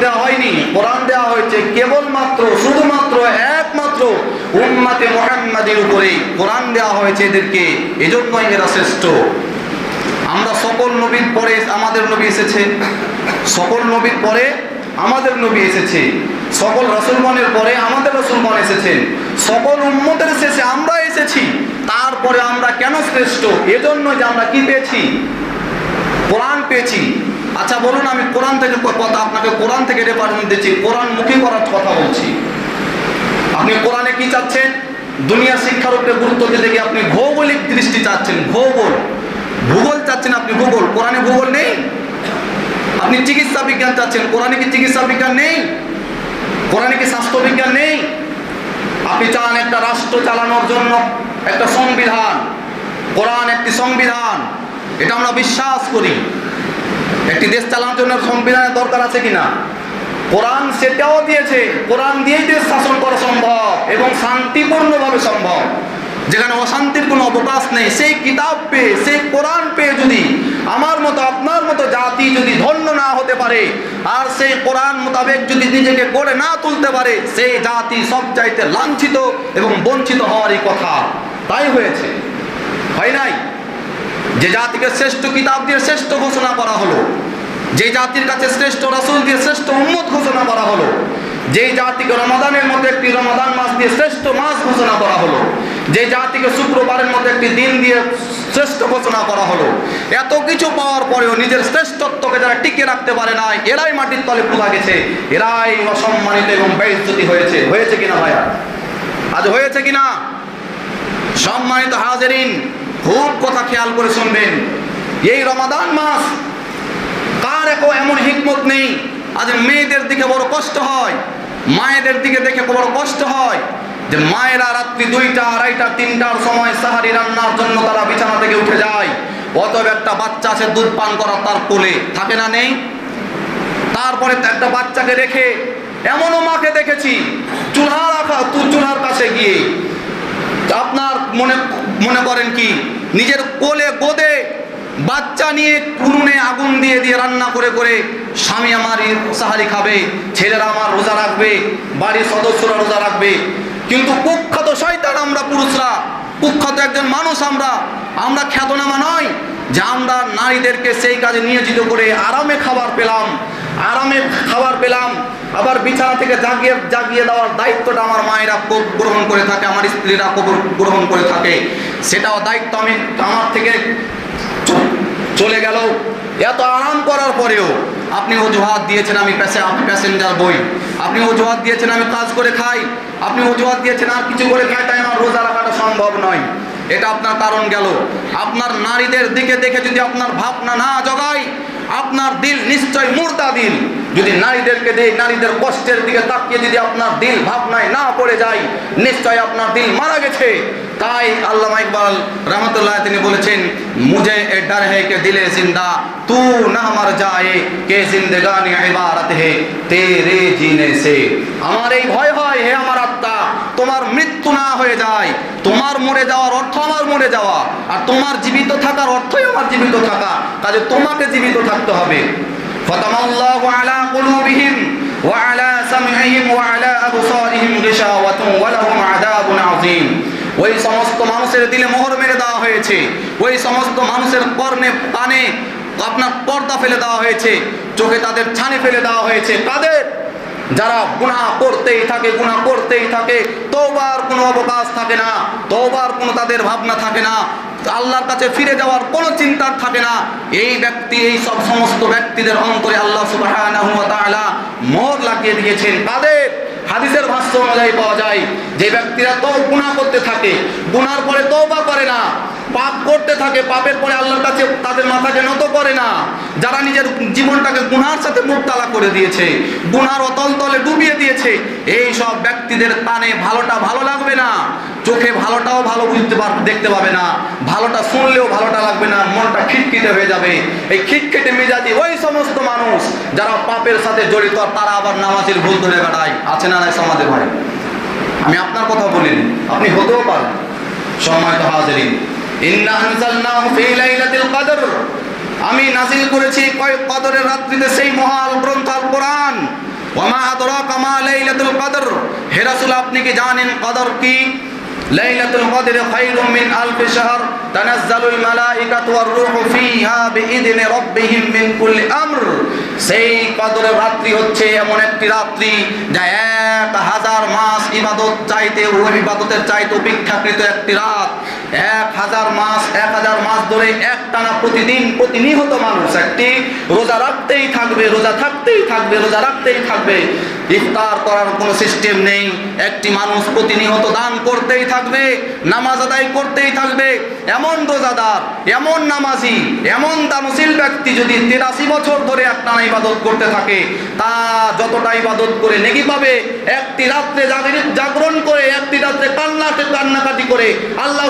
দেওয়া হয়নি। কোরআন দেওয়া হয়েছে কেবলমাত্র, শুধুমাত্র একমাত্র উম্মাতে মোহাম্মদের উপরে কোরআন দেওয়া হয়েছে এদেরকে। এজন্যই এরা শ্রেষ্ঠ। আমরা সকল নবীর পরে আমাদের নবী এসেছে। সকল নবীর পরে আমাদের নবী এসেছে। সকল রসুলমনের পরে আমাদের রসুলমন এসেছেন সকল উম্মতের শেষে আমরা এসেছি। তারপরে আমরা কেন শ্রেষ্ঠ? এজন্য যে আমরা কি পেয়েছি? কোরআন পেয়েছি। আচ্ছা বলুন, আমি কোরআন থেকে কথা আপনাকে কোরআন থেকে রেফারেন্স দিচ্ছি। কোরআন মুখী করার কথা বলছি। আপনি কোরআনে কি চাচ্ছেন? দুনিয়া শিক্ষার উপরে গুরুত্ব দিতে গিয়ে আপনি ভৌগোলিক দৃষ্টি চাচ্ছেন, ভূগোল। ভূগোল চাচ্ছেন আপনি, ভূগোল। কোরআনে ভূগোল নেই? আপনি চিকিৎসা বিজ্ঞান চাচ্ছেন, কোরআনে কি চিকিৎসা বিজ্ঞান নেই? কোরআনে কি স্বাস্থ্য বিজ্ঞান নেই? আপনি চান একটা রাষ্ট্র চালানোর জন্য একটা সংবিধান। কোরআন একটি সংবিধান। এটা আমরা বিশ্বাস করি। একটি দেশ চালানোর জন্য সংবিধানের দরকার আছে কিনা? কোরআন সেটাও দিয়েছে। কোরআন দিয়েই দেশ শাসন করা সম্ভব এবং শান্তিপূর্ণভাবে সম্ভব। যেখানে অশান্তির কোনো অবকাশ নেই, সেই কিতাব পেয়ে, সেই কোরআন পেয়ে যদি আমার মতো, আপনার মতো জাতি যদি ধন্য না হতে পারে, আর সেই কোরআন মোতাবেক যদি নিজেকে গড়ে না তুলতে পারে, সেই জাতি সব চাইতে লাঞ্ছিত এবং বঞ্চিত হওয়ারই কথা। তাই হয়েছে। হয় নাই? যে জাতিকে শ্রেষ্ঠ কিতাব দিয়ে শ্রেষ্ঠ ঘোষণা করা হলো, যে জাতির কাছে শ্রেষ্ঠ রাসুল দিয়ে শ্রেষ্ঠ উম্মত ঘোষণা করা হলো যে জাতিকে রমাদানের মধ্যে একটি রমাদান মাস দিয়ে শ্রেষ্ঠ মাস ঘোষণা করা হলো, যে জাতিকে শুক্রবারের মধ্যে একটি দিন দিয়ে শ্রেষ্ঠ ঘোষণা করা হলো, এত কিছু পাওয়ার পরেও নিজের শ্রেষ্ঠত্বকে যারা টিকে রাখতে পারে না এরাই মাটির তলে পুরা গেছে, এরাই অসম্মানিত এবং বেইজ্জতি হয়েছে হয়েছে কিনা ভাইয়া? আজ হয়েছে কিনা? সম্মানিত হাজেরিন খুব কথা খেয়াল করে শুনবেন। এই রমাদান মাস, কার একো এমন হিকমত নেই? আজ মেয়েদের দিকে বড় কষ্ট হয়, মায়েদের দিকে দেখে বড় কষ্ট হয় যে মায়েরা রাত্রি দুইটা, আড়াইটা, তিনটার সময় সাহারি রান্নার জন্য তারা বিছানা থেকে উঠে যায়। অতএব একটা বাচ্চা আছে দুধ পান করা তার কোলে। থাকে না নেই? তারপরে একটা বাচ্চাকে রেখে এমনও মাকে দেখেছি চুলহা রাখা চুলহার কাছে গিয়ে। আপনার মনে মনে করেন কি? নিজের কোলে গোদে বাচ্চা নিয়ে উনুনে আগুন দিয়ে দিয়ে রান্না করে করে স্বামী আমার সাহারি খাবে, ছেলেরা আমার রোজা রাখবে, বাড়ির সদস্যরা রোজা রাখবে। কিন্তু কুখ্যাত শয়তান আমরা, পুরুষরা, কুখ্যাত একজন মানুষ আমরা আমরা খ্যাতনামা নয় যে আমরা নারীদেরকে সেই কাজে নিয়োজিত করে আরামে খাবার পেলাম, আরামে খাবার পেলাম আবার বিছানা থেকে জাগিয়ে জাগিয়ে দেওয়ার দায়িত্বটা আমার মায়েরা গ্রহণ করে থাকে, আমার স্ত্রীরা গ্রহণ করে থাকে। সেটাও দায়িত্ব আমি আমার থেকে চলে গেল। এত আরাম করার পরেও আপনি অজুহাত দিয়েছেন আমি প্যাসেঞ্জার বই। আপনি অজুহাত দিয়েছেন আমি কাজ করে খাই। আপনি অজুহাত দিয়েছেন আর কিছু করে খাই তাই আমার রোজা রাখাটা সম্ভব নয়। এটা আপনার কারণ গেল। আপনার নারীদের দিকে দেখে যদি আপনার ভাবনা না জগায় আপনার দিল নিশ্চয় মুর্দা দিল। যদি নারীদেরকে দিয়ে নারীদের কষ্টের দিকে তাকিয়ে যদি আপনার দিল ভাবনায় না পড়ে যায়, নিশ্চয় আপনার দিল মারা গেছে। তাই আল্লামা ইকবাল রহমতুল্লাহ তিনি বলেছেন মুঝে এ ডর হে কে দিলে জিন্দা, তু না মার যায়, কে জিন্দেগানি ইবারত হে, তেরে জিনে সে। আমার এই ভয় হয়, হে আমার তোমার মৃত্যু না হয়ে যায়, তোমার মরে যাওয়ার অর্থ আমার মরে যাওয়া, আর তোমার জীবিত থাকার অর্থই আমার জীবিত থাকা, কাজে তোমাকে জীবিত থাকতে হবে। ফতামাল্লাহু আলা কুলুবিহিম ওয়া আলা সামইহিম ওয়া আলা আবসারিহিম ওই সমস্ত মানুষের দিলে মোহর মেরে দেওয়া হয়েছে, ওই সমস্ত মানুষের কর্ণে কানে আপনার পর্দা ফেলে দেওয়া হয়েছে, চোখে তাদের ছানি ফেলে দেওয়া হয়েছে। তাদের যারা গুনাহ করতেই থাকে, গুনাহ করতেই থাকে, তওবার কোনো অবকাশ থাকে না, তওবার কোনো তাদের ভাবনা থাকে না, আল্লাহর কাছে ফিরে যাওয়ার কোনো চিন্তা থাকে না। এই ব্যক্তি, এই সব সমস্ত ব্যক্তিদের অন্তরে আল্লাহ তাআলা মোহর লাগিয়ে দিয়েছেন। তাদের হাদিসের ভাষ্য অনুযায়ী পাওয়া যায়, যে ব্যক্তিরা তো গুনাহ করতে থাকে গুনার পরে তওবা করে না পাপ করতে থাকে, পাপের পরে আল্লাহর কাছে তাদের মাথাকে নত করে না। যারা নিজের জীবনটাকে গুনার সাথে মুক্তালা করে দিয়েছে, গুনার অতল তলে ডুবিয়ে দিয়েছে, এই সব ব্যক্তিদের কানে ভালোটা ভালো লাগবে না, চোখে ভালোটাও ভালো বুঝতে পার, দেখতে পাবে না, ভালোটা শুনলেও ভালোটা লাগবে না, মনটা খিটখিটে হয়ে যাবে। এই খিটখিটে মেজাজি ওই সমস্ত মানুষ যারা পাপের সাথে জড়িত, তারা আবার নামাজের ভুল ধরে বেড়ায়। আছে না নাই সমাজের ভাই? আমি আপনার কথা বলিনি, আপনি হতেও পারেন। সম্মানিত হাজিরিন ইন্না আনজালনাহু ফি লাইলাতিল কদর। আমি নাজিল করেছি কয় কদরের রাত্রিতে সেই মহাল গ্রন্থ আল কোরআন। ওয়ামা আদরাকা মা লাইলাতুল কদর। হে রাসূল, আপনি কি জানেন কদর কি? লাইলাতুল কদর খায়রুম মিন আলফি শাহর। তানাজ্জালুল মালাইকাতু ওয়ার রূহু ফিহা বিইذনি রাব্বিহিম মিন কুল্লি আমর। সেই কদরের রাত্রি হচ্ছে এমন একটি রাত্রি যা এক হাজার মাস ইবাদত চাইতে, ও ইবাদতের চাইতে অপেক্ষাকৃত একটি রাত। এক হাজার মাস, এক হাজার মাস ধরে এক টানা প্রতিদিন প্রতিনিহত মানুষ একটি। রোজা রাখতেই থাকবে, রোজা থাকতেই থাকবে, রোজা রাখতেই থাকবে। ইফতার করার কোনো সিস্টেম নেই। একটি মানুষ প্রতিনিহত দান করতেই থাকবে, নামাজ আদায় করতেই থাকবে। এমন রোজাদার, এমন নামাজি, এমন দানশীল ব্যক্তি যদি তেরাশি বছর ধরে একটানা ইবাদত করতে থাকে, তা যতটা ইবাদত করে নেকি পাবে একটি রাত্রে জাগরণ করে, একটি রাত্রে কান্নাতে কান্নাকাটি করে, আল্লাহ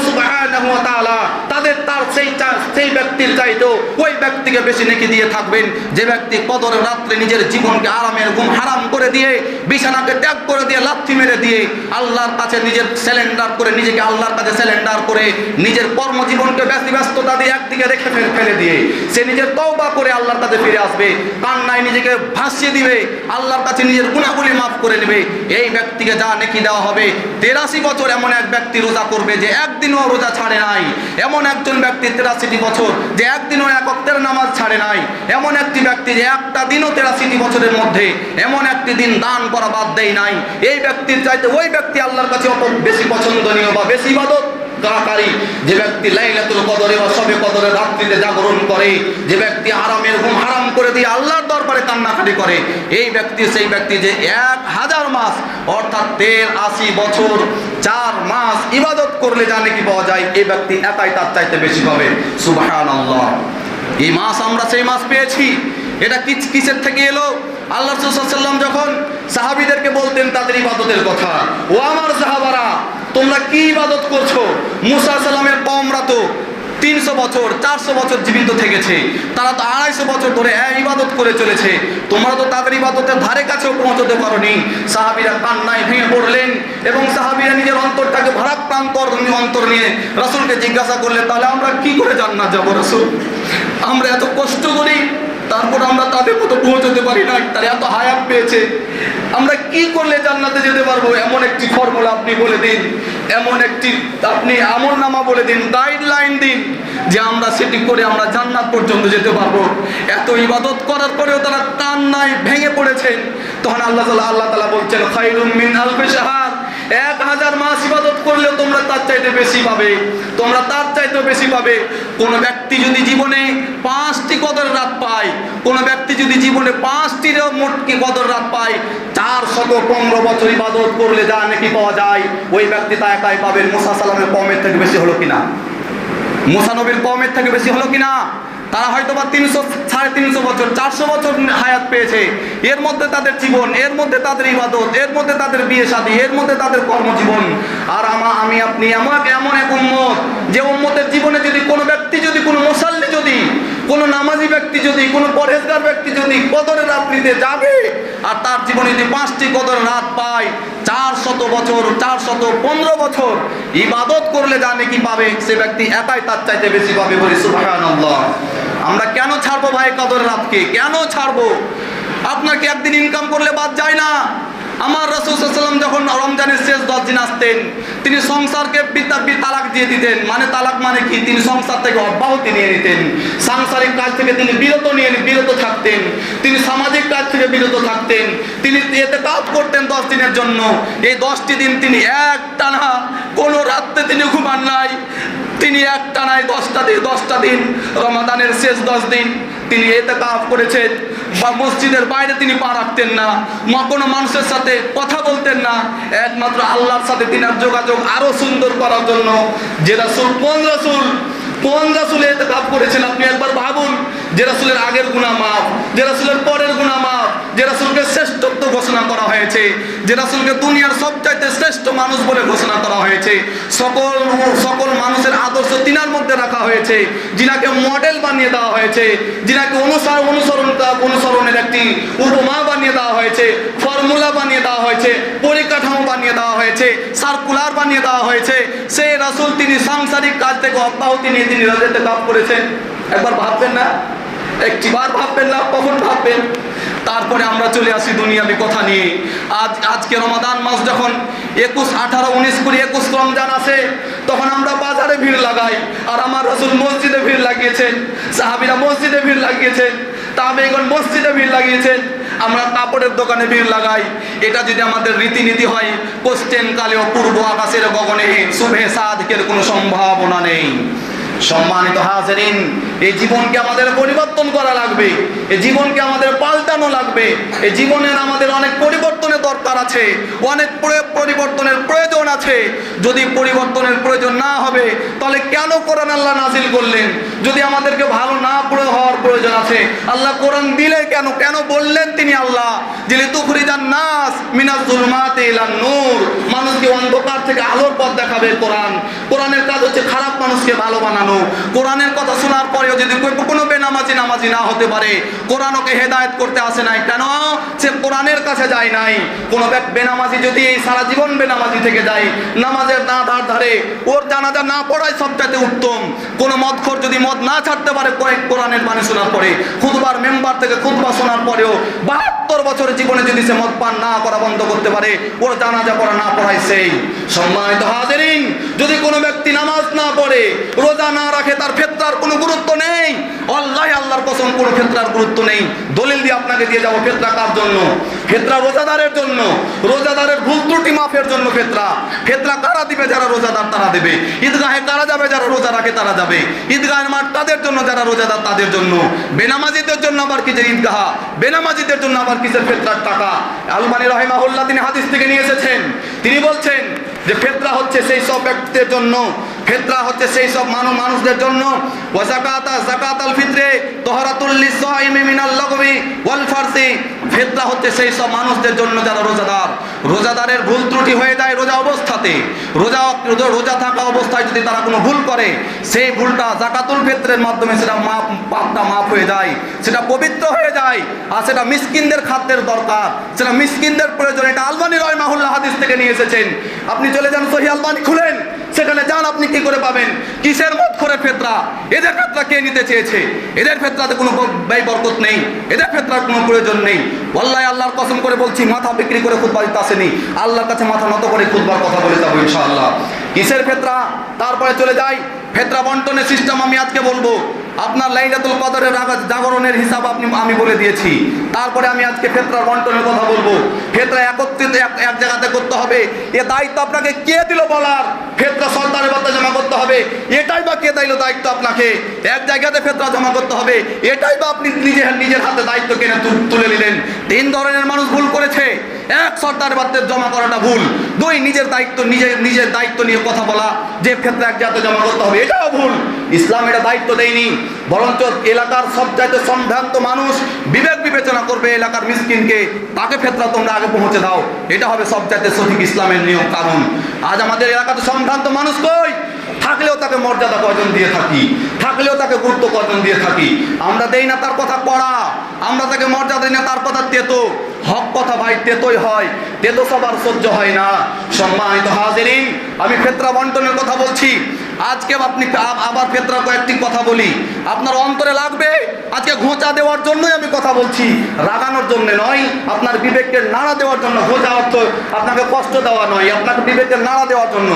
তাদের তার সেই সেই ব্যক্তির চাইতেও ওই ব্যক্তিকে বেশি নেকি দিয়ে থাকবেন। যে ব্যক্তি কদরের রাত্রে নিজের জীবনকে আরামের ঘুম হারাম করে দিয়ে, বিছানাকে ত্যাগ করে দিয়ে, লাথি মেরে দিয়ে আল্লাহর কাছে নিজের স্যালেন্ডার করে, নিজেকে আল্লাহর কাছে স্যালেন্ডার করে, নিজের কর্মজীবনকে ব্যস্ত ব্যস্ততা দিয়ে একদিকে রেখে ফেলে দিয়ে সে নিজের তওবা করে আল্লাহর কাছে ফিরে আসবে। কান্নায় নিজেকে ভাসিয়ে দিবে, আল্লাহর কাছে নিজের গুণাগুলি মাফ করে নেবে। এই ব্যক্তিকে যা নেকি দেওয়া হবে, তেরাশি বছর এমন এক ব্যক্তি রোজা করবে যে একদিনও রোজা ছাড়ে নাই। এমন একজন ব্যক্তি তেরাশিটি বছর যে একদিনও এক নামাজ ছাড়ে নাই। এমন একটি ব্যক্তি যে একটা দিনও তেরাশিটি বছরের মধ্যে এমন একটি দিন দান করা বাদ দেয় নাই। এই ব্যক্তির চাইতে ওই ব্যক্তি আল্লাহর কাছে অত বেশি পছন্দনীয় বা বেশি ইবাদত কারি যে ব্যক্তি লাইলাতুল কদরে বা সবে কদরে রাত্রিতে জাগরণ করে, যে ব্যক্তি আরামের ঘুম হারাম করে দিয়ে আল্লাহর দরবারে কান্নাকাটি করে, এই ব্যক্তি, সেই ব্যক্তি যে এক হাজার মাস, অর্থাৎ তের আশি বছর, চার মাস ইবাদত করলে জানে কি পাওয়া যায়? এই ব্যক্তি একাই তার চাইতে বেশি পাবে। সুবাহান এই মাস আমরা সেই মাস পেয়েছি। এটা কিসের থেকে এলো? আল্লাহ সাল্লাম যখন সাহাবিদেরকে বলতেন তাদের ইবাদতের কথা, ও আমার সাহাবারা তোমরা কি ইবাদত করছ? মুসা সাল্লামের কমরা তো তিনশো বছর, চারশো বছর জীবিত থেকেছে। তারা তো আড়াইশো বছর ধরে এক ইবাদত করে চলেছে। তোমরা তো তাদের ইবাদতের ধারে কাছেও পৌঁছতে পারোনি। সাহাবিরা কান্নায় ভেঙে পড়লেন এবং সাহাবিরা নিজের অন্তরটাকে ভারাক্রান্ত অন্তর নিয়ে রাসূলকে জিজ্ঞাসা করলেন, তাহলে আমরা কি করে জান্নাত যাব রাসূল? আমরা এত কষ্ট করি তারপর আমরা তাদের মতো পৌঁছতে পারি না তারা এত হায়াত পেয়েছে। আমরা কি করলে জান্নাতে যেতে পারব? এমন একটি ফর্মুলা আপনি বলে দিন। এমন একটি আপনি আমল নামা বলে দিন গাইডলাইন দিন যে আমরা সেটি করে আমরা জান্নাত পর্যন্ত যেতে পারব। এত ইবাদত করার পরেও তারা কান্নায় ভেঙে পড়েছেন তখন আল্লাহ তাআলা আল্লাহ তালা বলছেন, খাইরুম মিন আলফি শাহার। এক হাজার মাস ইবাদত করলেও তোমরা তার চাইতে বেশি পাবে। তোমরা তার চাইতেও বেশি পাবে। কোন ব্যক্তি যদি জীবনে পাঁচটি কদর রাত পায়, কোন ব্যক্তি যদি জীবনে পাঁচটির মোটকি কদর রাত পায়, চার শত পনেরো বছর ইবাদত করলে যা নাকি পাওয়া যায়, ওই ব্যক্তি তা একাই পাবেন মুসা সালামের কমের থেকে বেশি হলো কিনা? মুসা নবীর কমের থেকে বেশি হলো কিনা? তারা হয়তো বা তিনশো, সাড়ে তিনশো বছর, চারশো বছর হায়াত পেয়েছে। এর মধ্যে তাদের জীবন, এর মধ্যে তাদের ইবাদত, এর মধ্যে তাদের বিয়ে শাদী, এর মধ্যে তাদের কর্মজীবন। আর আমা আমি আপনি আমাকে এমন এক উম্মত, যে উম্মতের জীবনে যদি কোনো ব্যক্তি যদি, কোনো মুসাল্লি যদি, কোনো নামাজি ব্যক্তি যদি, কোনো পরহেজগার ব্যক্তি যদি কদরের রাত্রিতে যাবে, আর তার জীবনে যদি পাঁচটি কদর রাত পায়, চার শত বছর, চার শত পনেরো বছর ইবাদত করলে জানে কি পাবে? সে ব্যক্তি একাই তার চাইতে বেশি পাবে বলি কেন ছাড়বো ভাই কদর রাতকে? কেন ছাড়বো? আপনার আপনাকে একদিন ইনকাম করলে বাদ যায় না? আমার রসুলাম যখন রমজানের শেষ দশ দিন আসতেন, তিনি সংসারকে তালাক দিয়ে দিতেন। মানে তালাক মানে কি? তিনি সংসার থেকে অব্যাহতি নিয়ে নিতেন। সাংসারিক কাজ থেকে তিনি বিরত নিয়ে বিরত থাকতেন। তিনি সামাজিক কাজ থেকে বিরত থাকতেন। তিনি এতে কাজ করতেন দশ দিনের জন্য। এই দশটি দিন তিনি এক টানা কোনো রাত্রে তিনি ঘুমান নাই। তিনি এক টানায় দশটা দিন দশটা দিন, রমাদানের শেষ দশ দিন তিনি এতে কাপ করেছেন। বা মসজিদের বাইরে তিনি পা রাখতেন না কোনো মানুষের সাথে কথা বলতেন না। একমাত্র আল্লাহর সাথে তিনার যোগাযোগ আরও সুন্দর করার জন্য। যে রাসুল, কোন রাসুল কোন রাসুল এতে কাপ করেছেন আপনি একবার ভাবুন। যে রাসুলের আগের গুণা মাপ যে রাসুলের পরের গুণা মাপ যে রাসুলকে শ্রেষ্ঠত্ব ঘোষণা করা হয়েছে, যে রাসুলকে দুনিয়ার সবচাইতে শ্রেষ্ঠ মানুষ বলে ঘোষণা করা হয়েছে, সকল সকল মানুষের আদর্শ তিনার মধ্যে রাখা হয়েছে, যিনাকে মডেল বানিয়ে দেওয়া হয়েছে, যিনাকে অনুসরণ অনুসরণ অনুসরণের একটি উপমা বানিয়ে দেওয়া হয়েছে ফর্মুলা বানিয়ে দেওয়া হয়েছে, পরিকাঠামো বানিয়ে দেওয়া হয়েছে সার্কুলার বানিয়ে দেওয়া হয়েছে সেই রাসুল তিনি সাংসারিক কাজ থেকে অব্যাহতি নিয়ে তিনি রাজত্বে কাপ করেছেন। একবার ভাববেন না? একটিবার ভাববেন না, কখন ভাববেন? তারপরে আমরা চলে আসি দুনিয়াবি কথা নিয়ে। আজ, আজকে রমাদান মাস যখন একুশ, আঠারো, উনিশ, কুড়ি, একুশ রমজান আসে তখন আমরা বাজারে ভিড় লাগাই। আর আমার রসুল মসজিদে ভিড় লাগিয়েছেন, সাহাবিরা মসজিদে ভিড় লাগিয়েছেন তাবেগন মসজিদে ভিড় লাগিয়েছেন। আমরা কাপড়ের দোকানে ভিড় লাগাই। এটা যদি আমাদের রীতিনীতি হয় পশ্চিম কালেও পূর্ব আকাশের গগনে শুভে সাধকের কোনো সম্ভাবনা নেই। সম্মানিত হাজারিন, এই জীবনকে আমাদের পরিবর্তন করা লাগবে, এই জীবনকে আমাদের পাল্টানো লাগবে, এই জীবনের আমাদের অনেক দরকার আছে, অনেক পরিবর্তনের প্রয়োজন আছে। যদি পরিবর্তনের প্রয়োজন না হবে, তাহলে কেন কোরআন আল্লাহ নাজিল করলেন? যদি আমাদেরকে ভালো না হওয়ার প্রয়োজন আছে, আল্লাহ কোরআন দিলে কেন? কেন বললেন তিনি আল্লাহ? যিনি তুখরিজান নাস মিনাজ জুলমাতে ইলান নূর। মানুষকে অন্ধকার থেকে আলোর পথ দেখাবে কোরআন। কোরআনের কাজ হচ্ছে খারাপ মানুষকে ভালো বানানো। কোরআনের কথা শোনার পরেও যদি কোনো বেনামাজি নামাজি না হতে পারে, কোরআন ওকে হেদায়েত করতে আসে নাই কেন? সে কোরআনের কাছে যায় নাই। কোন বেনামাজি যদি সারা জীবন বেনামাজি থেকে যায়, নামাজের না ধার ধারে, ওর জানাজা না পড়াই সবচাইতে উত্তম। কোন মদখোর যদি মদ না ছাড়তে পারে, কয়েক কোরআনের বাণী শোনার পরে খুদবার মেম্বার থেকে খুদবা শোনার পরেও বাহাত্তর বছরের জীবনে যদি সে মদ পান না করা বন্ধ করতে পারে, ওর জানাজা পড়া না পড়াই সেই। সম্মানিত হাজারিন, যদি কোনো ব্যক্তি নামাজ না পড়ে, রোজা না রাখে, তার ফেতরার কোনো গুরুত্ব নেই। আল্লাহর কসম কোনো ফেতরার গুরুত্ব নেই। দলিল দিয়ে আপনাকে দিয়ে যাব ফেতরা কার জন্য? ফেতরা রোজাদারের জন্য। রোজাদারের ভুল ত্রুটি মাফের জন্য ফেতরা ফেতরা কারা দিবে যারা রোজাদার তারা দেবে? ঈদগাহে কারা যাবে যারা রোজা রাখে তারা যাবে? ঈদগাহের মাঠ তাদের জন্য যারা রোজাদার তাদের জন্য। বেনামাজিদের জন্য আবার কিসের ঈদগাহ? বেনামাজিদের জন্য আবার কিসের ফেতরার টাকা? আলমানি রহিমাহুল্লাহ তিনি হাদিস থেকে নিয়ে এসেছেন। তিনি বলছেন যে ফেতরা হচ্ছে সেই সব ব্যক্তিদের জন্য ফেতরা হচ্ছে সেই সব মানুষ মানুষদের জন্য। ওয়া যাকাতা যাকাত আল ফিতরে, তাহারাতুল লিসাইমি মিনাল লাগবি ওয়াল ফারসি। ফেতরা হচ্ছে সেই সব মানুষদের জন্য যারা রোজাদার। রোজাদারের ভুল ত্রুটি হয়ে যায় রোজা অবস্থাতে। রোজা রোজা- থাকা অবস্থায় যদি তারা কোনো ভুল করে, সেই ভুলটা জাকাতুল ফিতরের মাধ্যমে সেটা মাপ পাপটা মাপ হয়ে যায়, সেটা পবিত্র হয়ে যায়, আর সেটা মিসকিনদের খাদ্যের দরকার। সেটা মিসকিনদের প্রয়োজন। এটা আলবানি রয় মাহুল্লাহ হাদিস থেকে নিয়ে এসেছেন। আপনি চলে যান সহি আলবানি খুলেন। সেখানে করে পাবেন? কিসের মত করে ফেতরা? এদের ফেতরা কে নিতে চেয়েছে? এদের ফেতরাতে কোনো ব্যয় বরকত নেই। এদের ফেতরার কোনো প্রয়োজন নেই। আল্লাহ আল্লাহর কসম করে বলছি, মাথা বিক্রি করে খুদ বাড়িতে আসেনি। আল্লাহর কাছে মাথা নত করে খুদবার কথা বলে যাব ইনশাআল্লাহ। কিসের ফেতরা? তারপরে চলে যাই। ফেতরা বন্টনের সিস্টেম আমি আজকে বলব। আপনার লাইলাতুল কদরের জাগরণের হিসাব আপনি, আমি বলে দিয়েছি। তারপরে আমি আজকে ফেতরা বন্টনের কথা বলব। ফেতরা একত্রিত, এক- জায়গাতে করতে হবে। এ দায়িত্ব আপনাকে কে দিল বলার? ফেতরা সরকারের বার্তা জমা করতে হবে। এটাই বা কে দিল দায়িত্ব আপনাকে? এক জায়গাতে ফেতরা জমা করতে হবে। এটাই বা আপনি নিজের নিজের হাতে দায়িত্ব কেনে তুলে নিলেন। তিন ধরনের মানুষ ভুল করেছে। এক সর্দার বার্তে জমা করাটা ভুল। দুই, নিজের দায়িত্ব, নিজের নিজের দায়িত্ব নিয়ে কথা বলা। যে ক্ষেত্রে এক জাতে জমা করতে হবে, এটাও ভুল। ইসলাম এটা দায়িত্ব দেয়নি, বরঞ্চ এলাকার সব চাইতে সম্ভ্রান্ত মানুষ বিবেক বিবেচনা করবে এলাকার মিসকিনকে, তাকে ফেতরা তোমরা আগে পৌঁছে দাও। এটা হবে সব চাইতে সঠিক ইসলামের নিয়ম কানুন। আজ আমাদের এলাকাতে সম্ভ্রান্ত মানুষ কই? থাকলেও তাকে মর্যাদা কর্জন দিয়ে থাকি? থাকলেও তাকে গুরুত্ব কর্জন দিয়ে থাকি? আমরা দেই না তার কথা পড়া, আমরা তাকে মর্যাদা দিই না তার কথা তেতো। হক কথা ভাই, তেতোই হয়, তেতো সবার সহ্য হয় না। সম্মানিত হাজিরিন, আমি ফেতরা বন্টনের কথা বলছি। আজকে আপনি আবার ফেতরা কয়েকটি কথা বলি। আপনার অন্তরে লাগবে, আজকে ঘোঁচা দেওয়ার জন্যই আমি কথা বলছি। রাগানোর জন্য নয়, আপনার বিবেককে নাড়া দেওয়ার জন্য। ঘোঁচা অর্থ আপনাকে কষ্ট দেওয়া নয়, আপনাকে বিবেককে নাড়া দেওয়ার জন্য।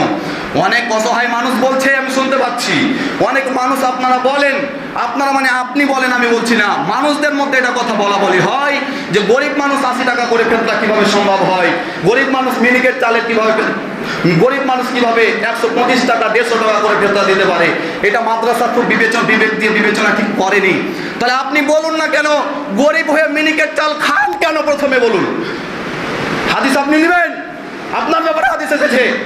অনেক অসহায় মানুষ বলছে, আমি শুনতে পাচ্ছি। অনেক মানুষ আপনারা বলেন, আপনারা মানে আপনি বলেন, আমি বলছি না। মানুষদের মধ্যে এটা কথা বলা বলি হয় যে, গরিব মানুষ আশি টাকা করে ফেরতা কীভাবে সম্ভব হয়? গরিব মানুষ মিনিকেট চালে কীভাবে গরিব মানুষ কীভাবে একশো পঁচিশ টাকা, দেড়শো টাকা করে ফেরতা দিতে পারে? এটা মাদ্রাসা খুব বিবেচনা বিবেক দিয়ে বিবেচনা ঠিক করেনি। তাহলে আপনি বলুন না কেন, গরিব হয়ে মিনিকেট চাল খান কেন প্রথমে বলুন? হাদিস আপনি নেবেন? আপনার ব্যাপারে হাদিস এসেছে।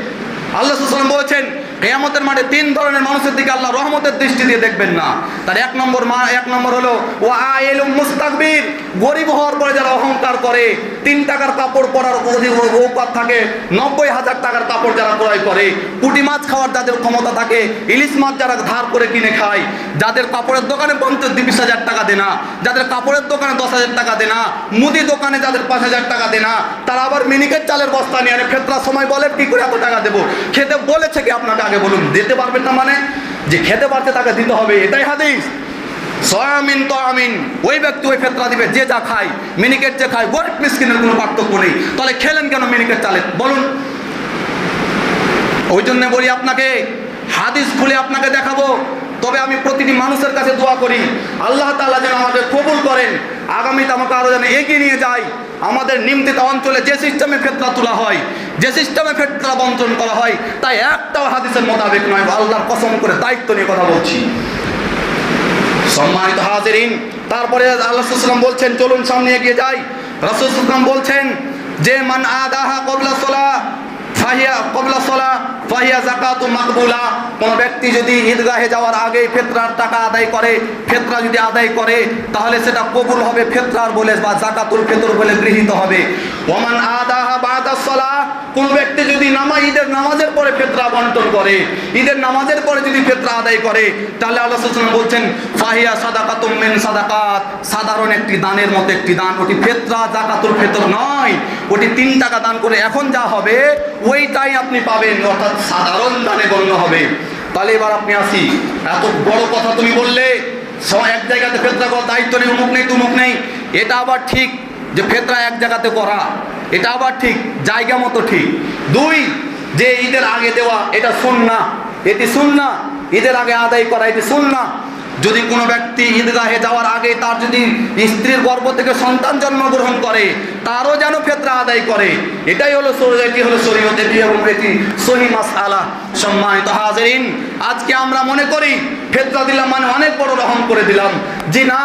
আল্লাহ সুসলাম বলেছেন কেয়ামতের মাঠে তিন ধরনের মানুষের দিকে আল্লাহ রহমতের দৃষ্টি দিয়ে দেখবেন না। তার এক নম্বর মা, এক নম্বর হলো ও আইলুম মুস্তাকবির। গরিব হওয়ার পরে যারা অহংকার করে, তিন টাকার কাপড় পরার অধিক ঔকাত থাকে, নব্বই হাজার টাকার কাপড় যারা ক্রয় করে পুঁটি মাছ খাওয়ার যাদের ক্ষমতা থাকে, ইলিশ মাছ যারা ধার করে কিনে খায়, যাদের কাপড়ের দোকানে পঞ্চাশ বিশ হাজার টাকা দেনা, যাদের কাপড়ের দোকানে দশ হাজার টাকা দেনা, মুদি দোকানে যাদের পাঁচ হাজার টাকা দেনা, তারা আবার মিনিকেট চালের বস্তা নিয়ে আনে। ফেতরার সময় বলে, কি করে এত টাকা দেবো? খেতে বলেছে কি আপনাকে আগে বলুন, দিতে পারবেন না মানে? যে খেতে পারছে তাকে দিতে হবে, এটাই হাদিস। সয়ামিন তো আমিন ওই ব্যক্তি ওই ফেতরা দিবে, যে যা খায়, মিনিকেট যে খায় গরিব মিসকিনের কোনো পার্থক্য নেই। তাহলে খেলেন কেন মিনিকেট চালে? বলুন। ওই জন্য বলি আপনাকে, হাদিস খুলে আপনাকে দেখাবো। তবে আমি প্রতিটি মানুষের কাছে দোয়া করি, আল্লাহ তাআলা যেন আমাদের কবুল করেন। আগামীতে আমাকে আরও যেন এগিয়ে নিয়ে যায়। আমাদের নিমতিত অঞ্চলে যে সিস্টেমে ফেতলা তোলা হয়, যে সিস্টেমে ফেতলা বন্টন করা হয়, তাই একটাও হাদিসের মোতাবেক নয়, আল্লাহর কসম করে দায়িত্ব নিয়ে কথা বলছি। সম্মানিত হাজিরিন, তারপরে আল্লাহ সাল্লাম বলছেন, চলুন সামনে এগিয়ে যাই। রাসূল বলছেন, যে মান আদাহা কবলা সলা ফাহিয়া কবলা সলা, ফাহিয়া জাকাতু মাকবুলা। কোন ব্যক্তি যদি ঈদগাহে যাওয়ার আগে ফেতরার টাকা আদায় করে, ফেতরা যদি আদায় করে, তাহলে সেটা কবুল হবে ফেতরার বলে বা জাকাতুল ফেতর বলে গৃহীত হবে। ওমান আদাহা বাদা সলা, কোন ব্যক্তি যদি নামা ঈদের নামাজের পরে ফেতরা বন্টন করে, ঈদের নামাজের পরে যদি ফেতরা আদায় করে, তাহলে আল্লাহ সাল্লাম বলছেন, ফাহিয়া সাদাকাতুম মিন সাদাকাত। সাধারণ একটি দানের মতো একটি দান। ওটি ফেতরা জাকাতুল ফেতর নয়। ওটি তিন টাকা দান করে এখন যা হবে ওইটাই আপনি পাবেন, অর্থাৎ সাধারণ দানে গণ্য হবে। তাহলে এবার আপনি আসি। এত বড় কথা তুমি বললে এক জায়গাতে ফেতরা করার দায়িত্ব নেই, উমুক নেই, তুমুক নেই। এটা আবার ঠিক যে ফেতরা এক জায়গাতে করা। এটা আবার ঠিক, জায়গা মতো ঠিক। দুই, যে ঈদের আগে দেওয়া, এটা শুন না এটি শুন না ঈদের আগে আদায় করা, এটি শুন না যদি কোনো ব্যক্তি ঈদগাহে যাওয়ার আগে তার যদি স্ত্রীর গর্ভ থেকে সন্তান জন্মগ্রহণ করে, তারও যেন ফেতরা আদায় করে, এটাই হলো এটি হলো শরীয়তের এবং সহি মাস আলা সম্মানিত হাজরিন আজকে আমরা মনে করি ফেতরা দিলাম মানে অনেক বড় রহম করে দিলাম। যে না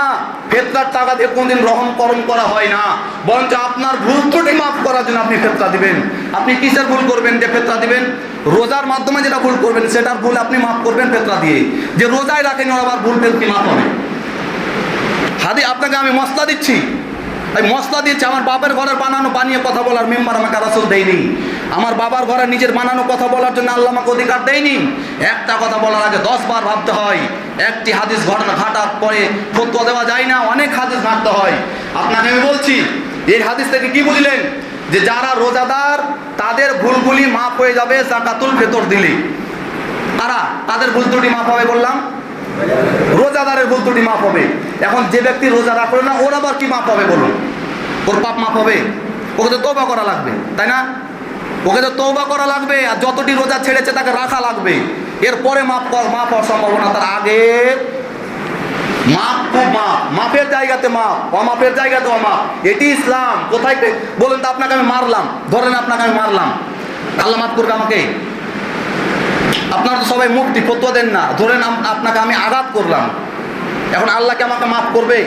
ফেতরার টাকা দিয়ে কোনদিন রহম করম করা হয় না। বরঞ্চ আপনার ভুল ত্রুটি মাফ করার জন্য আপনি ফেতরা দিবেন। আপনি কিসের ভুল করবেন যে ফেতরা দিবেন? রোজার মাধ্যমে যেটা ভুল করবেন, সেটার ভুল আপনি মাফ করবেন ফেতরা দিয়ে। যে রোজায় রাখেন ওর আবার ভুল ফেতরি মাফ হবে? হাদি, আপনাকে আমি মশলা দিচ্ছি। এই মশলা দিয়েছি, আমার বাপের ঘরের বানানো বানিয়ে কথা বলার মেম্বার আমাকে রাসুল দেয়নি। আমার বাবার ঘরে নিজের বানানো কথা বলার জন্য আল্লাহ আমাকে অধিকার দেয়নি। একটা কথা বলার আগে দশ বার ভাবতে হয়, একটি হাদিস ঘটনা ঘাটার পরে ফতোয়া দেওয়া যায় না, অনেক হাদিস ঘাটতে হয়। আপনাকে আমি বলছি, এই হাদিস থেকে কি বুঝলেন? যে যারা রোজাদার, তাদের ভুলগুলি মাফ হয়ে যাবে জাকাতুল ভেতর দিলে তারা তাদের ভুল ত্রুটি মাফ হবে বললাম? রোজাদারের ভুল ত্রুটি মাফ হবে। এখন যে ব্যক্তি রোজা রাখল না, ওর আবার কি মাফ হবে বলুন? ওর পাপ মাফ হবে? ওকে তো তৌবা করা লাগবে, তাই না? ওকে তো তৌবা করা লাগবে, আর যতটি রোজা ছেড়েছে তাকে রাখা লাগবে। এরপরে মাপ হওয়ার সম্ভাবনা তার আগে। মাপ খুব মাপ মাপের জায়গাতে মাপ অমাপের জায়গাতে অমাপ। এটি ইসলাম, কোথায় বলুন তো, আপনাকে আমি মারলাম, ধরেন আপনাকে আমি মারলাম। আল্লাহ মাফ করবে আমাকে। আপনারা তো সবাই মুক্তি ফতোয়া দেন না। ধরেন আপনাকে আমি আঘাত করলাম। এখন আল্লাহকে আমাকে মাফ করবে?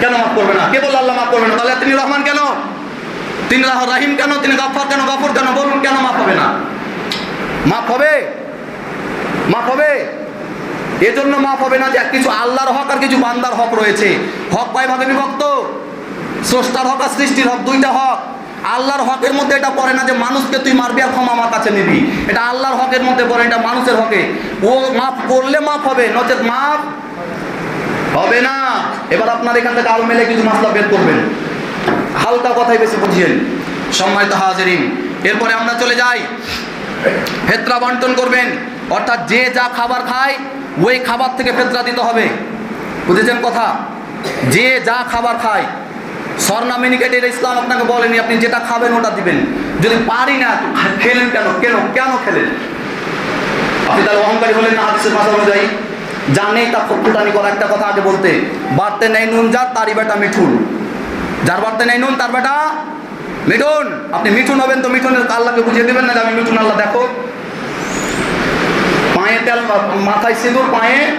কেন মাফ করবে না? কে বলল আল্লাহ মাফ করবে না? তাহলে তিনি রহমান কেন? তিনি রাহ রাহিম কেন? তিনি গাফার কেন? গাফুর কেন? বলুন কেন মাফ হবে না? মাফ হবে? মাফ হবে? এজন্য মাফ হবে না যে কিছু আল্লাহর হক আর কিছু বান্দার হক রয়েছে। হক কয় ভাবে বিভক্ত? স্রষ্টার হক আর সৃষ্টির হক, দুইটা হক। আল্লাহর হকের মধ্যে এটা পড়ে না যে মানুষকে তুই মারবি আর ক্ষমা আমার কাছে নিবি। এটা আল্লাহর হকের মধ্যে পড়ে, এটা মানুষের হকে। ও মাফ করলে মাফ হবে, নচেত মাফ হবে না। এবার আপনার এখান থেকে আল মেলে কিছু মাসলা বের করবেন। হালকা কথাই বেশি বুঝিয়েন। সম্মানিত হাজারিন, এরপরে আমরা চলে যাই। ফেতরা বন্টন করবেন। অর্থাৎ যে যা খাবার খায়, ওই খাবার থেকে ফেতরা দিতে হবে। বুঝেছেন কথা? যে যা খাবার খায়, স্বর্ণা মিনিকেটের ইসলাম আপনাকে বলেনি, আপনি যেটা খাবেন ওটা দিবেন। যদি পারি না খেলেন কেন? কেন? কেন খেলেন? আপনি তাহলে অহংকারী হলেন না হাদিসের ভাষা অনুযায়ী? যা নেই তা ফুটানি করা একটা কথা আগে বলতে। বাড়তে নেই নুন যার তারই বেটা মিঠুন। যার বাড়তে নেই নুন, তার বেটা মিঠুন। আপনি মিঠুন হবেন তো মিঠুনের আল্লাহকে বুঝিয়ে দেবেন না যে আমি মিঠুন আল্লাহ দেখো। পায়ে তেল, মাথায় সিঁদুর, পায়ে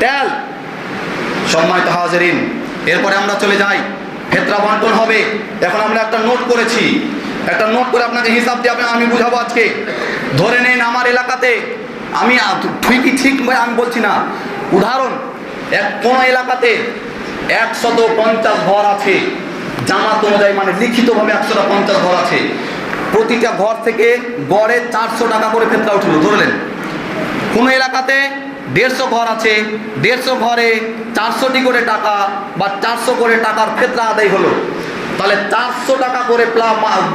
তেল। সম্মানিত হাজারিন, এরপরে আমরা চলে যাই। ফেতরা বন্টন হবে। এখন আমরা একটা নোট করেছি। একটা নোট করে আপনাকে হিসাব দিয়ে আমি- বুঝাবো আজকে। ধরে নেন আমার এলাকাতে, আমি ঠিকই ঠিক আমি বলছি না। উদাহরণ, এক কোন এলাকাতে একশত পঞ্চাশ ঘর আছে। জামাত অনুযায়ী মানে লিখিতভাবে একশোটা পঞ্চাশ ঘর আছে। প্রতিটা ঘর থেকে গড়ে চারশো টাকা করে ফেতরা উঠল, ধরলেন। কোনো এলাকাতে দেড়শো ঘর আছে, দেড়শো ঘরে চারশোটি করে টাকা বা চারশো করে টাকার ফেতরা আদায় হলো। তাহলে চারশো টাকা করে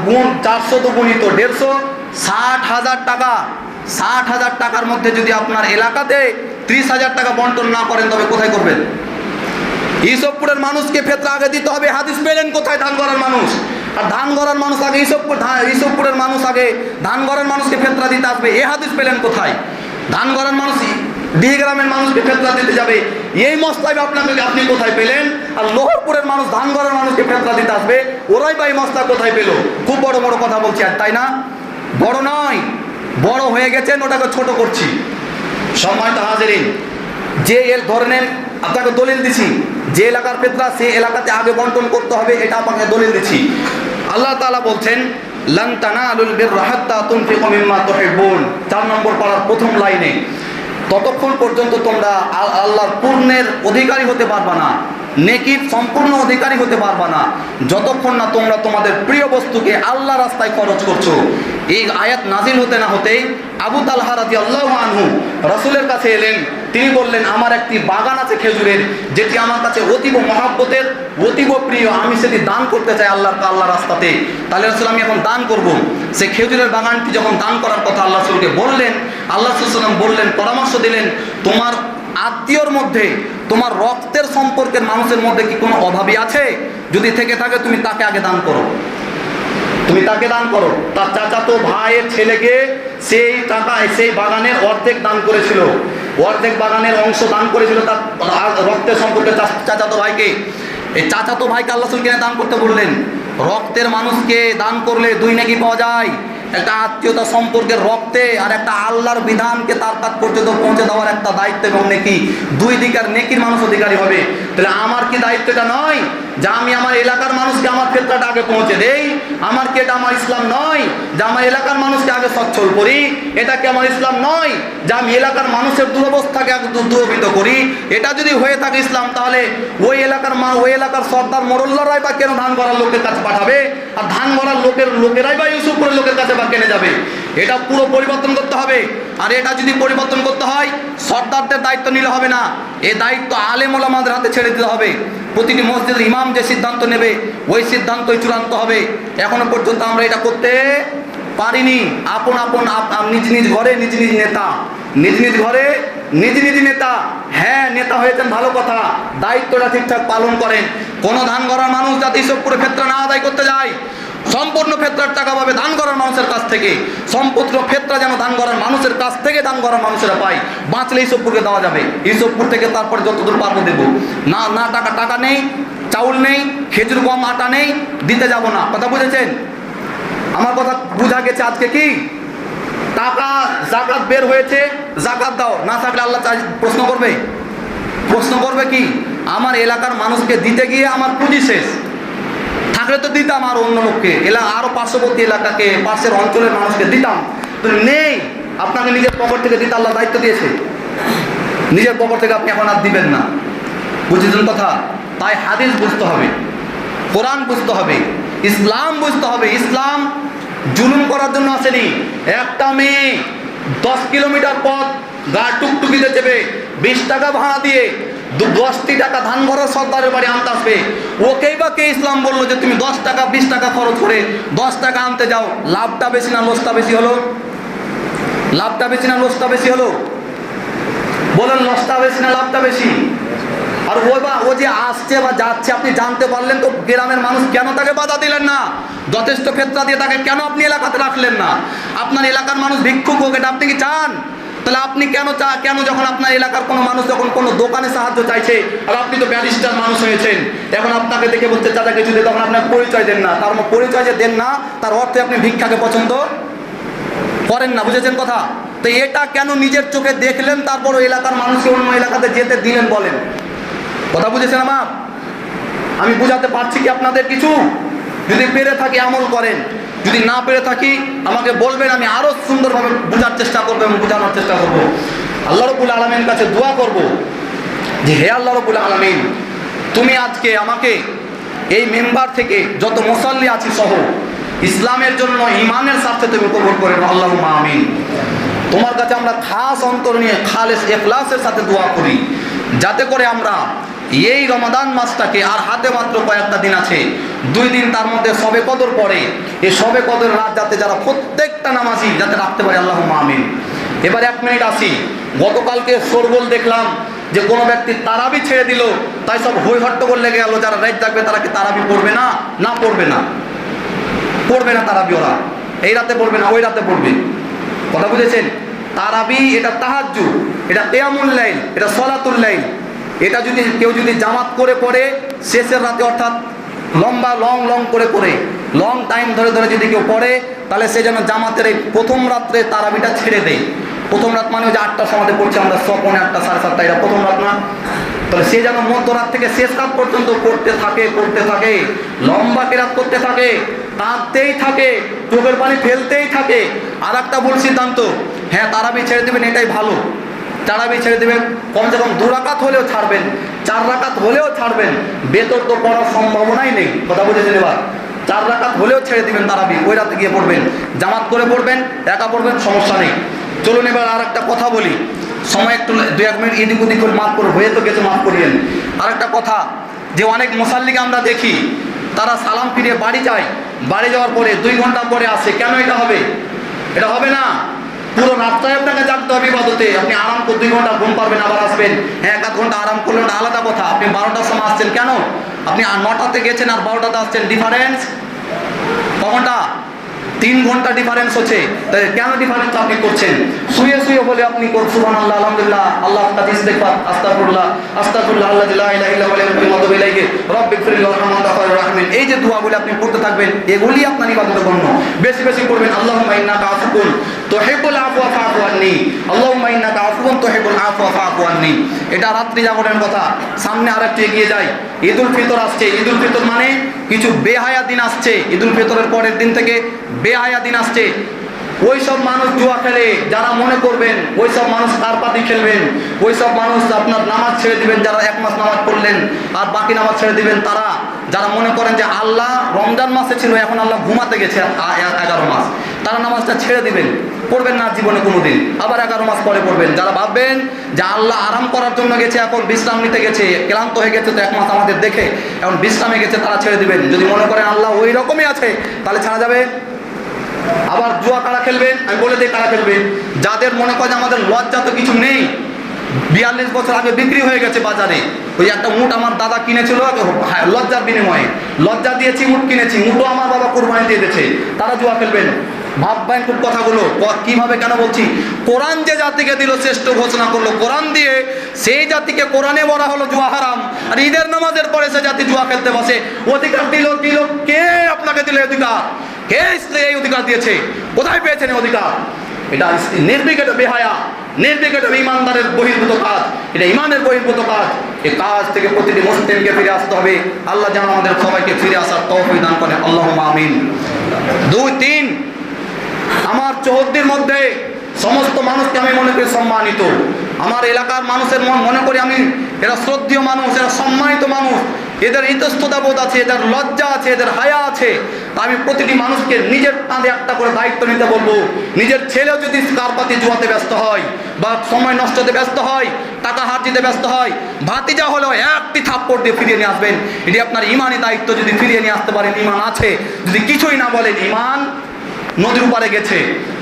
গুণ চারশো তো গুণিত দেড়শো, ষাট হাজার টাকা। ষাট হাজার টাকার মধ্যে যদি আপনার এলাকাতে ত্রিশ হাজার টাকা বন্টন না করেন, তবে কোথায় করবেন? ইসবপুরের মানুষকে ফেতরা আগে দিতে হবে, হাদিস পেলেন কোথায়? ধান গড়ার মানুষ। আর ধান গড়ার মানুষ আগে ইসবপুর ইসবপুরের মানুষ আগে ধান গড়ার মানুষকে ফেতরা দিতে আসবে। এ হাদিস পেলেন কোথায়? ধান গড়ার মানুষ ডিহ গ্রামের মানুষকে ফেতরা দিতে যাবে। এই মস্তাবে আপনাকে আপনি কোথায় পেলেন, আর লোহরপুরের মানুষ ধান গড়ার মানুষকে ফেতরা দিতে আসবে, ওরাই বা এই মস্তা কোথায় পেল? খুব বড় বড় কথা বলছি, আর তাই না? বড় নয়, বড় হয়ে গেছেন ওটাকে ছোট করছি। সম্মানিত হাজিরিন, যে এর ধরে নেন আপনাকে দলিল দিছি যে এলাকার ফেতরা সে এলাকাতে আগে বন্টন করতে হবে, এটা আপনাকে দলিল দিচ্ছি। আল্লাহ তালা বলছেন, লান বের রাহাত্তা হাত্তা কমিম্মা মিম্মা বোন চার নম্বর পাড়ার প্রথম লাইনে, ততক্ষণ পর্যন্ত তোমরা আল- আল্লাহর পূর্ণের অধিকারী হতে পারবা না। নেকির সম্পূর্ণ অধিকারী হতে পারবা না। যতক্ষণ না তোমরা তোমাদের প্রিয় বস্তুকে আল্লাহ রাস্তায় খরচ করছ। এই আয়াত নাজিল হতে না হতেই আবু তালহা রাজি আল্লাহ আনহু রসুলের কাছে এলেন। তিনি বললেন, আমার একটি বাগান আছে খেজুরের, যেটি আমার কাছে অতীব মহাব্বতের, অতীব প্রিয়। আমি সেটি দান করতে চাই আল্লাহ আল্লাহ রাস্তাতে। তাহলে রসুল, আমি এখন দান করব। সে খেজুরের বাগানটি যখন দান করার কথা আল্লাহ রসুলকে বললেন, আল্লাহ রসুলাম বললেন, পরামর্শ দিলেন, তোমার আত্মীয়র মধ্যে, তোমার রক্তের সম্পর্কের মানুষের মধ্যে কি কোনো অভাবই আছে? যদি থেকে থাকে, তুমি তাকে আগে দান করো। তুমি তাকে দান করো। তার চাচাতো ভাইয়ের ছেলেকে সেই টাকা সেই বাগানের অর্ধেক দান করেছিল। অর্ধেক বাগানের অংশ দান করেছিল তার রক্তের সম্পর্কে চাচাতো ভাইকে। এই চাচাতো ভাইকে আল্লাহ কিনে দান করতে বললেন? রক্তের মানুষকে দান করলে দুই নাকি পাওয়া যায়? একটা আত্মীয়তা সম্পর্কের রক্তে আর একটা আল্লাহর বিধানকে তার তার পর্যন্ত পৌঁছে দেওয়ার একটা দায়িত্ব এবং নেকি। দুই দিকের নেকির মানুষ অধিকারী হবে। তাহলে আমার কি দায়িত্বটা নয়? যে আমি আমার এলাকার মানুষকে আমার ক্ষেত্রটা আগে পৌঁছে দেই, আমার কি এটা আমার ইসলাম নয়? যে আমার এলাকার মানুষকে আগে সচ্ছল করি, এটা কি আমার ইসলাম নয়? যে আমি এলাকার মানুষের দুরবস্থাকে আগে দূর- করি, এটা যদি হয়ে থাকে ইসলাম, তাহলে ওই এলাকার মা ওই এলাকার সর্দার মোরল্লারাই বা কেন ধান গড়ার লোকের কাছে পাঠাবে? আর ধান গড়ার লোকের লোকেরাই বা ইউসুফপুরের লোকের কাছে বা কেনে যাবে? এটা পুরো পরিবর্তন করতে হবে। আর এটা যদি পরিবর্তন করতে হয়, সর্দারদের দায়িত্ব নিলে হবে না। এ দায়িত্ব আলেম ওলামাদের হাতে ছেড়ে দিতে হবে। প্রতিটি মসজিদের ইমাম যে সিদ্ধান্ত নেবে, ওই সিদ্ধান্তই চূড়ান্ত হবে। এখনও পর্যন্ত আমরা এটা করতে পারিনি। আপন আপন আপ- আপ- নিজ নিজ ঘরে নিজ নিজ নেতা। নিজ নিজ ঘরে নিজ নিজ নেতা। হ্যাঁ নেতা হয়েছেন, ভালো কথা। দায়িত্বটা ঠিকঠাক পালন করেন। কোনো ধান করার মানুষ যাতে এইসব পুরো ক্ষেত্রে না আদায় করতে যায় সম্পূর্ণ ক্ষেত্রের টাকা পাবে দান করার মানুষের কাছ থেকে। সম্পূর্ণ ক্ষেত্র যেন দান করার মানুষের কাছ থেকে দান করার মানুষেরা পায়। বাঁচলে ইসবপুরকে দেওয়া যাবে। ইসবপুর থেকে তারপরে যতদূর পারব দেবো। না না, টাকা টাকা নেই, চাউল নেই, খেজুর, গম, আটা নেই, দিতে যাব না। কথা বুঝেছেন? আমার কথা বোঝা গেছে আজকে কি? টাকা, জাকাত বের হয়েছে, জাকাত দাও। না থাকলে আল্লাহ প্রশ্ন করবে? প্রশ্ন করবে কি? আমার এলাকার মানুষকে দিতে গিয়ে আমার পুঁজি শেষ। থাকলে তো দিতাম আর অন্য লোককে। এলা আরও পার্শ্ববর্তী এলাকাকে পাশের অঞ্চলের মানুষকে দিতাম। তো নেই, আপনাকে নিজের পকেট থেকে দিতে আল্লাহ দায়িত্ব দিয়েছে। নিজের পকেট থেকে আপনি এখন আর দিবেন না। বুঝেছেন কথা? তাই হাদিস বুঝতে হবে, কোরআন বুঝতে হবে, ইসলাম বুঝতে হবে। ইসলাম জুলুম করার জন্য আসেনি। একটা মেয়ে দশ কিলোমিটার পথ গা টুকটুকিতে চেপে বিশ টাকা ভাড়া দিয়ে দশটি টাকা ধান ভরার সর্দারের বাড়ি আনতে আসবে। ওকেই বা কে ইসলাম বলল যে তুমি দশ টাকা, বিশ টাকা খরচ করে দশ টাকা আনতে যাও। লাভটা বেশি না লসটা বেশি হলো? লাভটা বেশি না লসটা বেশি হলো? বলেন, লসটা বেশি না লাভটা বেশি? আর ও বা, ও যে আসছে বা যাচ্ছে, আপনি জানতে পারলেন তো গ্রামের মানুষ কেন তাকে বাধা দিলেন না? যথেষ্ট ক্ষেত্র দিয়ে তাকে কেন আপনি এলাকাতে রাখলেন না? আপনার এলাকার মানুষ ভিক্ষুক হোক, এটা আপনি কি চান? তাহলে আপনি কেন চা, কেন যখন আপনার এলাকার কোনো মানুষ যখন কোনো দোকানে সাহায্য চাইছে, আর আপনি তো ব্যারিস্টার মানুষ হয়েছেন, এখন আপনাকে দেখে বলছে চাচা কিছু দিয়ে তখন আপনার পরিচয় দেন না। তার মানে পরিচয় যে দেন না, তার অর্থে আপনি ভিক্ষাকে পছন্দ করেন না। বুঝেছেন কথা? তো এটা কেন নিজের চোখে দেখলেন, তারপর এলাকার মানুষকে অন্য এলাকাতে যেতে দিলেন বলেন? কথা বুঝেছেন আমার? আমি বুঝাতে পারছি কি আপনাদের কিছু? যদি পেরে থাকি আমল করেন। যদি না পেরে থাকি, আমাকে বলবেন, আমি আরও সুন্দরভাবে বোঝার চেষ্টা করব এবং বোঝানোর চেষ্টা করব। আল্লাহ রবুল আলমের কাছে দোয়া করব যে, হে আল্লাহ রবুল আলমিন, তুমি আজকে আমাকে এই মেম্বার থেকে যত মুসল্লি আছি সহ, ইসলামের জন্য ইমানের স্বার্থে তুমি কবর করে আল্লাহ আমিন। তোমার কাছে আমরা খাস অন্তর নিয়ে খালেস এখলাসের সাথে দোয়া করি। যাতে করে আমরা এই রমাদান মাসটাকে আর হাতে মাত্র কয়েকটা দিন আছে। দুই দিন তার মধ্যে সবে কদর পড়ে। এই সবে কদর রাত যাতে যারা প্রত্যেকটা নামাজি যাতে রাখতে পারে আল্লাহ আমিন। এবার এক মিনিট আসি। গতকালকে সরগোল দেখলাম যে কোনো ব্যক্তি তারাবি ছেড়ে দিল, তাই সব হই হট্টগোল লেগে গেল। যারা রাইট থাকবে তারা কি তারাবি পড়বে না? না পড়বে না। পড়বে না তারাবি ওরা। এই রাতে পড়বে না, ওই রাতে পড়বে। কথা বুঝেছেন? তারাবি এটা তাহাজ্জু এটা তেয়ামুল লাইল, এটা সলাতুল লাইল। এটা যদি কেউ যদি জামাত করে পড়ে, শেষের রাতে অর্থাৎ লম্বা, লং লং করে পড়ে, লং টাইম ধরে ধরে যদি কেউ পড়ে, তাহলে সে যেন জামাতের এই প্রথম রাত্রে তারাবিটা ছেড়ে দেয়। প্রথম রাত মানে যে আটটার সময় পড়ছে আমরা পৌনে আটটা, সাড়ে সাতটা, এটা প্রথম রাত না। তাহলে সে যেন মধ্যরাত থেকে শেষ রাত পর্যন্ত পড়তে থাকে পড়তে থাকে, লম্বা কেরাত করতে থাকে, কাঁদতেই থাকে, চোখের পানি ফেলতেই থাকে। আর একটা ভুল সিদ্ধান্ত হ্যাঁ তারাবি ছেড়ে দেবেন, এটাই ভালো। তারাবি ছেড়ে দেবেন। কমসে কম দু রাকাত হলেও ছাড়বেন, চার রাকাত হলেও ছাড়বেন। বেতর তো পড়ার সম্ভাবনাই নেই। কথা বুঝেছেন এবার। চার রাকাত হলেও ছেড়ে দিবেন তারাবি। ওই রাতে গিয়ে পড়বেন। জামাত করে পড়বেন, একা পড়বেন, সমস্যা নেই। চলুন এবার আর একটা কথা বলি। সময় একটু দু এক মিনিট এদিক ওদিক করে মাফ করে হয়ে তো গেছে, মাফ করিয়েন। আর একটা কথা, যে অনেক মশাল্লিকে আমরা দেখি, তারা সালাম ফিরে বাড়ি যায়। বাড়ি যাওয়ার পরে দুই ঘণ্টা পরে আসে। কেন এটা হবে? এটা হবে না। পুরো রাতটাই আপনাকে জানতে হবে ইবাদতে। আপনি আরাম করে দুই ঘণ্টা ঘুম পাবেন আবার আসবেন। হ্যাঁ এক আধ ঘণ্টা আরাম করলে ওটা আলাদা কথা। আপনি বারোটার সময় আসছেন কেন? আপনি নটাতে গেছেন আর বারোটাতে আসছেন। ডিফারেন্স কখনটা তিন ঘণ্টা ডিফারেন্স হচ্ছে কেন ডিফারেন্স আপনি করছেন শুয়ে শুয়ে বলে আপনি সুবান আল্লাহ আলহামদুলিল্লাহ আল্লাহ ইস্তেগফার আস্তাগফিরুল্লাহ আস্তাগফিরুল্লাহ আল্লাহ হুয়া এই যে দোয়াগুলো আপনি পড়তে থাকবেন এগুলি আপনার ইবাদতে গণ্য বেশি বেশি করবেন আল্লাহুম্মা ইন্নাকা আফুকুন তুহিব্বুল আফওয়া ফাআফু আন্নি আল্লাহুম্মা ইন্নাকা আফুকুন তুহিব্বুল আফওয়া ফাআফু আন্নি এটা রাত্রি জাগরণের কথা সামনে আরেকটু এগিয়ে যাই ঈদুল ফিতর আসছে ঈদুল ফিতর মানে কিছু বেহায়া দিন আসছে ঈদুল ফিতরের পরের দিন থেকে বেহায়া দিন আসছে। ওই সব মানুষ জুয়া খেলে, যারা মনে করবেন ওই সব মানুষ তারপাতি খেলবেন ওই সব মানুষ আপনার নামাজ ছেড়ে দিবেন, যারা এক মাস নামাজ পড়লেন, আর বাকি নামাজ ছেড়ে দিবেন, তারা যারা মনে করেন যে আল্লাহ রমজান মাসে ছিল, এখন আল্লাহ ঘুমাতে গেছে এগারো মাস। তারা নামাজটা ছেড়ে দিবেন, পড়বেন না জীবনে কোনোদিন। আবার এগারো মাস পরে পড়বেন। যারা ভাববেন যে আল্লাহ আরাম করার জন্য গেছে, এখন বিশ্রাম নিতে গেছে, ক্লান্ত হয়ে গেছে, তো এক মাস আমাদের দেখে, এখন বিশ্রামে গেছে, তারা ছেড়ে দিবেন। যদি মনে করেন আল্লাহ ওই রকমই আছে, তাহলে ছাড়া যাবে? আবার জুয়া কারা খেলবেন আমি বলে দিই কারা খেলবেন যাদের মনে করে আমাদের লজ্জা তো কিছু নেই বিয়াল্লিশ বছর আগে বিক্রি হয়ে গেছে বাজারে। ওই একটা মুঠ আমার দাদা কিনেছিল হ্যাঁ, লজ্জার বিনিময়ে। লজ্জা দিয়েছি মুঠ কিনেছি মুঠও আমার বাবা কোরবানি দিয়ে দিয়েছে। তারা জুয়া খেলবেন। ভাববেন খুব কথাগুলো। কীভাবে কেন বলছি? কোরআন যে জাতিকে দিল শ্রেষ্ঠ ঘোষণা করল কোরআন দিয়ে সেই জাতিকে কোরআনে বলা হলো জুয়া হারাম। আর ঈদের নামাজের পরে সে জাতি জুয়া খেলতে বসে। অধিকার দিল দিল কে আপনাকে দিল অধিকার? কে ইসলে এই অধিকার দিয়েছে? কোথায় পেয়েছেন এই অধিকার? এটা নির্বিক বেহায়া নির্বিক এটা ইমানদারের বহির্ভূত কাজ। এটা ইমানের বহির্ভূত কাজ। এই কাজ থেকে প্রতিটি মুসলিমকে ফিরে আসতে হবে। আল্লাহ যেন আমাদের সবাইকে ফিরে আসার তৌফিক দান করে আল্লাহ আমিন। দুই, তিন, আমার চৌহদ্দির মধ্যে সমস্ত মানুষকে আমি মনে করি সম্মানিত। আমার এলাকার মানুষের মন মনে করি আমি। এরা শ্রদ্ধীয় মানুষ, এরা সম্মানিত মানুষ। এদের ইতস্ততা বোধ আছে, এদের লজ্জা আছে, এদের হায়া আছে। আমি প্রতিটি মানুষকে নিজের কাঁধে একটা করে দায়িত্ব নিতে বলব। নিজের ছেলেও যদি কারপাতি জুয়াতে ব্যস্ত হয়, বা সময় নষ্টতে ব্যস্ত হয়, টাকা হাত দিতে ব্যস্ত হয়, ভাতিজা হলেও একটি থাপ্পড় দিয়ে ফিরিয়ে নিয়ে আসবেন। এটি আপনার ইমানই দায়িত্ব যদি ফিরিয়ে নিয়ে আসতে পারেন, ইমান আছে। যদি কিছুই না বলেন, ইমান নদীর উপরে গেছে।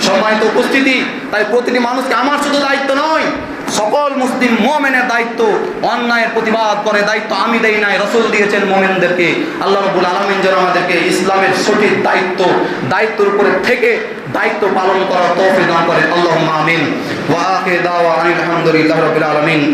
সম্মানিত উপস্থিতি, তাই প্রতিটি মানুষকে আমার শুধু দায়িত্ব নয় সকল মুসলিম মোমেনের দায়িত্ব অন্যায়ের প্রতিবাদ করে, দায়িত্ব আমি দেই নাই, রসুল দিয়েছেন মোমেনদেরকে। আল্লাহ রবুল আলমিন যেন আমাদেরকে ইসলামের সঠিক দায়িত্ব, দায়িত্বের উপরে থেকে দায়িত্ব পালন করার তৌফিক দান করে। আল্লাহ আমিন। ওয়া দাওয়া আলহামদুলিল্লাহ রবিল আলামিন।